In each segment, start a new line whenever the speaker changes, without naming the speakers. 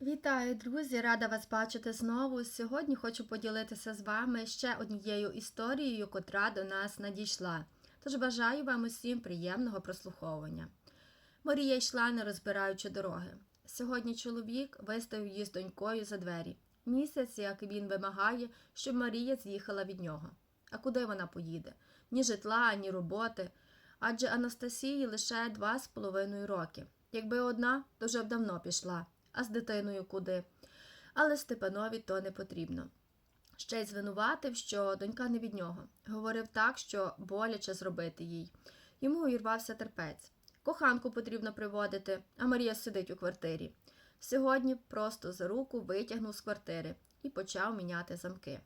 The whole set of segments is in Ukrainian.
Вітаю, друзі! Рада вас бачити знову. Сьогодні хочу поділитися з вами ще однією історією, котра до нас надійшла. Тож бажаю вам усім приємного прослуховування. Марія йшла, не розбираючи дороги. Сьогодні чоловік виставив її з донькою за двері. Місяць, як він вимагає, щоб Марія з'їхала від нього. А куди вона поїде? Ні житла, ні роботи. Адже Анастасії лише два з половиною роки. Якби одна, то вже б давно пішла а з дитиною куди. Але Степанові то не потрібно. Ще й звинуватив, що донька не від нього. Говорив так, що боляче зробити їй. Йому увірвався терпець. Коханку потрібно приводити, а Марія сидить у квартирі. Сьогодні просто за руку витягнув з квартири і почав міняти замки.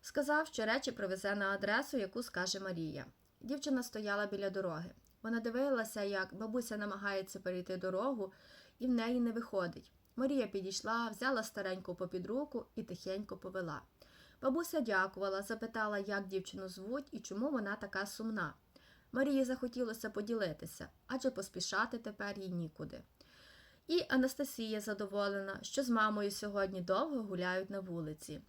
Сказав, що речі привезе на адресу, яку скаже Марія. Дівчина стояла біля дороги. Вона дивилася, як бабуся намагається перейти дорогу, і в неї не виходить. Марія підійшла, взяла стареньку попід руку і тихенько повела. Бабуся дякувала, запитала, як дівчину звуть і чому вона така сумна. Марії захотілося поділитися, адже поспішати тепер їй нікуди. І Анастасія задоволена, що з мамою сьогодні довго гуляють на вулиці.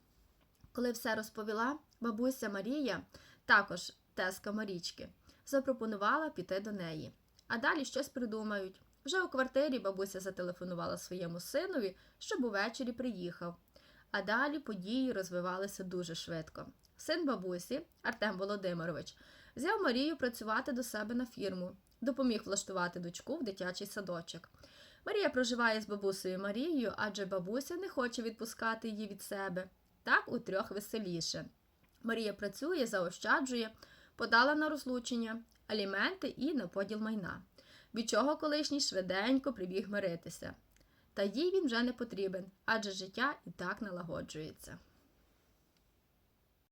Коли все розповіла, бабуся Марія, також теска Марічки, запропонувала піти до неї. А далі щось придумають. Вже у квартирі бабуся зателефонувала своєму синові, щоб увечері приїхав. А далі події розвивалися дуже швидко. Син бабусі, Артем Володимирович, взяв Марію працювати до себе на фірму, допоміг влаштувати дочку в дитячий садочок. Марія проживає з бабусею Марією, адже бабуся не хоче відпускати її від себе. Так утрьох веселіше. Марія працює, заощаджує, подала на розлучення, аліменти і на поділ майна від чого колишній швиденько прибіг миритися. Та їй він вже не потрібен, адже життя і так налагоджується.